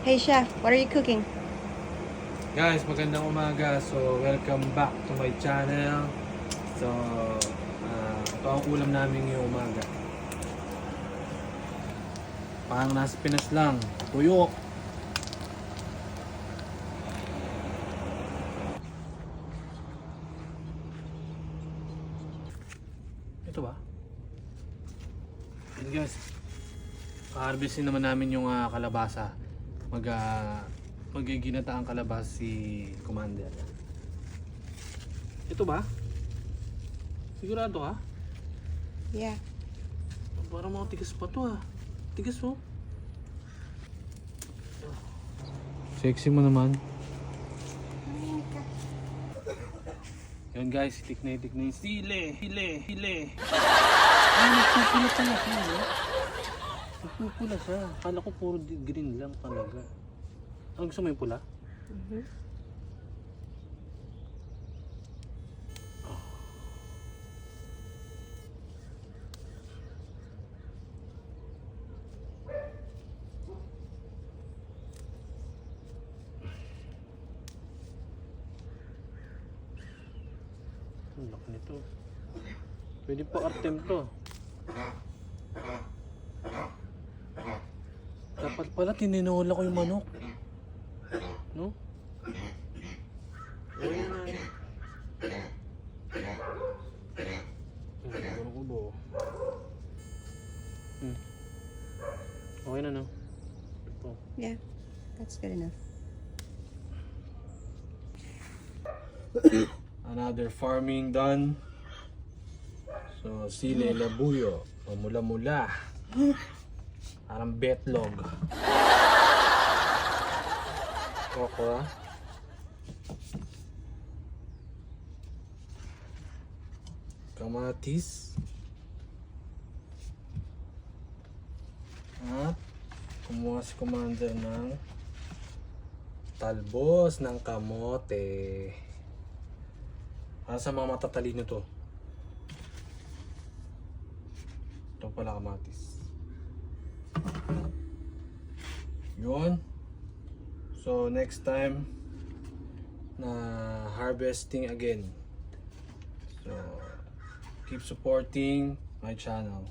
Hey chef, what are you cooking? Guys, magandang umaga. So, welcome back to my channel. So, ah, ito ang ulam namin ngayong umaga. Parang nasa Pinas lang. Tuyo. Ito ba? Yan guys. Harvestin naman namin yung ah, kalabasa. Mag uh, magiginata ang kalabas si Commander. Ito ba? Sigurado ka? Yeah. Parang mga tigas pa to ah. Tigas mo. Sexy mo naman. Yan guys, itik na itik na yung sile, hile, hile. Ay, nagpupula pala siya? Nagpupula siya. Kala ko puro green lang talaga. Ano gusto mo yung pula? Ang laki nito. Pwede pa artem to. Dapat pala tininola ko yung manok. No? Ayun na. Siguro ko ba? Hmm. Okay na no? Ito. Yeah, that's good enough. Another farming done. So, sile labuyo. O mula-mula. Parang betlog. Okra. Kamatis. At kumuha si Commander ng talbos ng kamote. Para sa mga matatalino to. Ito pala kamatis. Yun. So next time na harvesting again. So keep supporting my channel.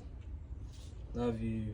Love you.